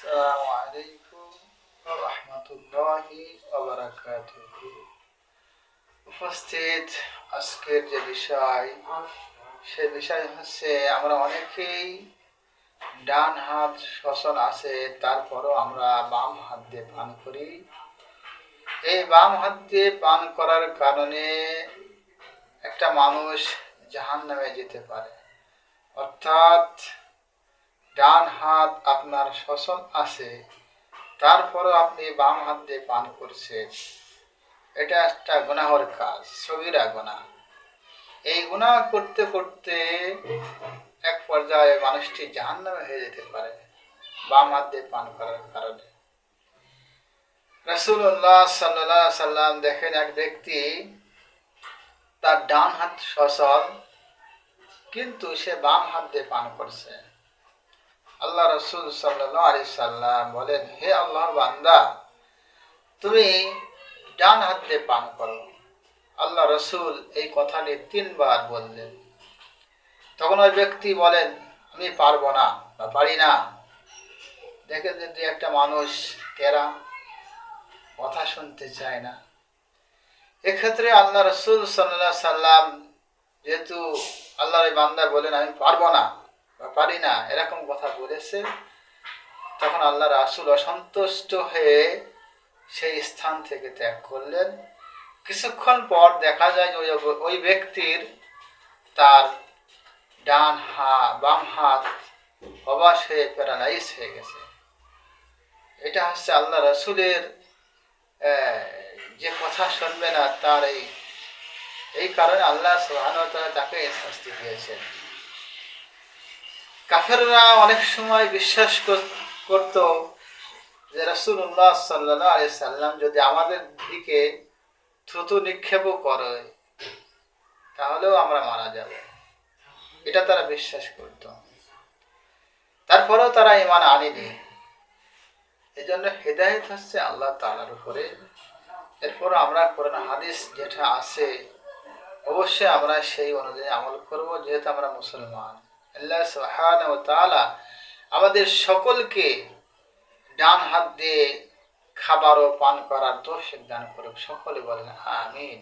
আলাইকুম ওয়া রাহমাতুল্লাহি ওয়া বারাকাতুহু উপস্থিত আজকের যে বিষয়, সে বিষয় হচ্ছে আমরা অনেকেই ডান হাত শ্বসন আছে, তারপরও আমরা বাম হাত দিয়ে পান করি। এই বাম হাত দিয়ে পান করার কারণে একটা মানুষ জাহান নামে যেতে পারে। অর্থাৎ ডান হাত আপনার শ্বসন আছে, তারপরও আপনি বাম হাত দিয়ে পান করছেন। এটা একটা গুনাহর কাজ সবিরা গুণা এই গুনাহ করতে করতে এক পর্যায়ে মানুষটি জাহান্নামে হয়ে যেতে পারে, বাম হাত দিয়ে পান করার কারণে। রসুল্লাহ সাল্লাহ সাল্লাম দেখেন এক ব্যক্তি তার ডান হাত সচল কিন্তু সে বাম হাত দিয়ে পান করছে। আল্লাহ রসুল সাল্লাহ আলি সাল্লাম বলেন, হে আল্লাহর বান্দা, তুমি ডান হাত দিয়ে পান করো। আল্লাহ রসুল এই কথাটি তিনবার বললেন। তখন ওই ব্যক্তি বলেন, আমি পারব না বা পারি না। দেখেন যদি একটা মানুষ তেরা, কথা শুনতে চায় না। এক্ষেত্রে আল্লাহ রসুল সাল্লাহ সাল্লাম যেহেতু আল্লাহর এই বান্দা বলেন, আমি পারব না। পারি না, এরকম কথা বলেছে। তখন আল্লাহ রাসুল অসন্তুষ্ট হয়ে সেই স্থান থেকে ত্যাগ করলেন। কিছুক্ষণ পর দেখা যায় ওই ওই ব্যক্তির তার ডান হা, বাম হাত অবাস হয়ে প্যারালাইজ হয়ে গেছে। এটা হচ্ছে আল্লাহ রসুলের যে কথা শুনবে না তার এই এই কারণে আল্লাহ সুহান তাকে শাস্তি দিয়েছেন। কাফেররা অনেক সময় বিশ্বাস করত যে রসুল্লাহ সাল্লাহ সাল্লাম যদি আমাদের দিকে থুতু নিক্ষেপও করে, তাহলেও আমরা মারা যাব। এটা তারা বিশ্বাস করত। তারপরেও তারা ইমান আনেনি। এই জন্য হেদায়ত হচ্ছে আল্লাহ তালার উপরে। এরপর আমরা কোরআন হাদিস যেটা আছে, অবশ্যই আমরা সেই অনুযায়ী আমল করব, যেহেতু আমরা মুসলমান। আল্লাহ সোহান ও তালা আমাদের সকলকে ডান হাত দিয়ে খাবার ও পান করার তো দান করুক। সকলে বলেন, আমিন।